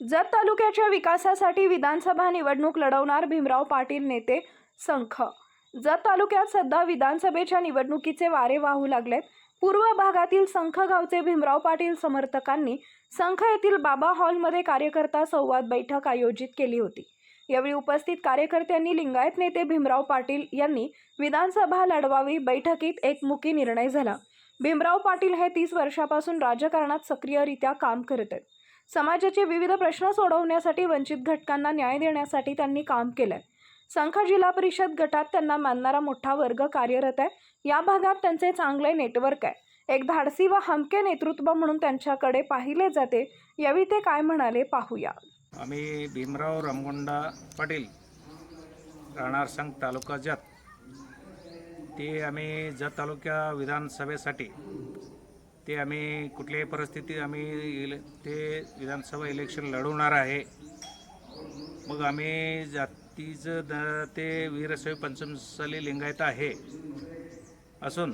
जत तालुक्याच्या विकासासाठी विधानसभा निवडणूक लढवणार भीमराव पाटील नेते संख. जत तालुक्यात सध्या विधानसभेच्या निवडणुकीचे वारे वाहू लागलेत. पूर्व भागातील संख गावचे भीमराव पाटील समर्थकांनी संख येथील बाबा हॉलमध्ये कार्यकर्ता संवाद बैठक आयोजित केली होती. यावेळी उपस्थित कार्यकर्त्यांनी लिंगायत नेते भीमराव पाटील यांनी विधानसभा लढवावी बैठकीत एकमुखी निर्णय झाला. भीमराव पाटील हे तीस वर्षापासून राजकारणात सक्रियरित्या काम करत आहेत. समाजाचे विविध प्रश्न सोडवण्यासाठी वंचित घटकांना न्याय देण्यासाठी त्यांनी काम केलंय. संख जिल्हा परिषद गटात त्यांना मानणारा मोठा वर्ग कार्यरत आहे. या भागात त्यांचे चांगले नेटवर्क आहे. एक धाडसी व हमके नेतृत्व म्हणून त्यांच्याकडे पाहिले जाते. यावेळी ते काय म्हणाले पाहूया. आम्ही भीमराव रामगोंडा पाटील राहणार संघ तालुका जत. ते आम्ही जत तालुक्या विधानसभेसाठी ते आम्ही कुठल्याही परिस्थितीत आम्ही इले ते विधानसभा इलेक्शन लढवणार आहे. मग आम्ही जातीचं द ते वीरशैव पंचमसाली लिंगायत आहे. असून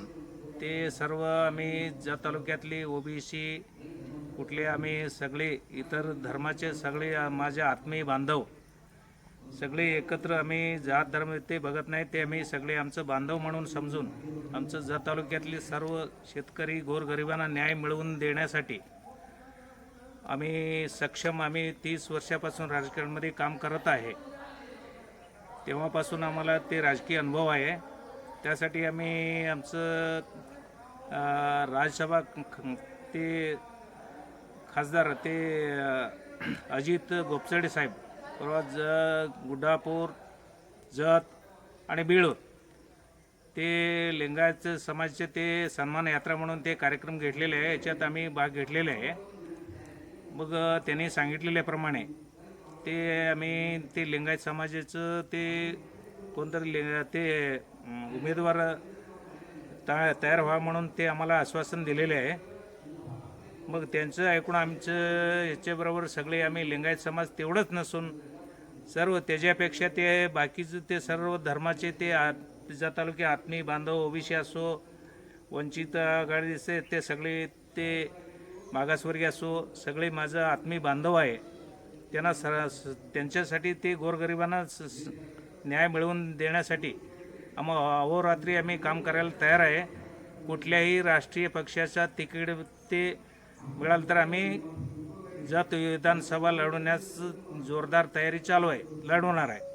ते सर्व आम्ही जत तालुक्यातली ओबीसी कुठले आम्ही सगळे इतर धर्माचे सगळे माझे आत्मीय बांधव सगळे एकत्र आम्ही जात धर्म ते बघत नाही ते आम्ही सगळे आमचं बांधव म्हणून समजून आमचं जत तालुक्यातले सर्व शेतकरी गोरगरिबांना न्याय मिळवून देण्यासाठी आम्ही सक्षम आम्ही तीस वर्षापासून राजकारणामध्ये काम करत आहे. तेव्हापासून आम्हाला ते राजकीय अनुभव आहे. त्यासाठी आम्ही आमचं राज्यसभा ते खासदार ते अजित गोपचडे साहेब परवा ज गुड्डापूर जत आणि बीळ ते लिंगायत समाजचे ते सन्मान यात्रा म्हणून ते कार्यक्रम घेतलेले आहे. याच्यात आम्ही भाग घेतलेले आहे. मग त्यांनी सांगितलेल्याप्रमाणे ते आम्ही ते लिंगायत समाजाचं ते कोणतरी लिंग ते उमेदवार ता तयार व्हा म्हणून ते आम्हाला आश्वासन दिलेले आहे. मग त्यांचं ऐकून आमचं याच्याबरोबर सगळे आम्ही लिंगायत समाज तेवढंच नसून सर्व त्याच्यापेक्षा ते बाकीचं ते सर्व धर्माचे ते आ त्या तालुके आत्मीय बांधव ओबीसी असो वंचित आघाडीचे ते सगळे ते मागासवर्गीय असो सगळे माझं आत्मीय बांधव आहे. त्यांना सर स- त्यांच्यासाठी ते गोरगरिबांना स- न्याय मिळवून देण्यासाठी आम अहोरात्री आम्ही काम करायला तयार आहे. कुठल्याही राष्ट्रीय पक्षाचा तिकीट ते मिळालं तर आम्ही जात विधानसभा लढवण्यास जोरदार तयारी चालू आहे. लढवणार आहे.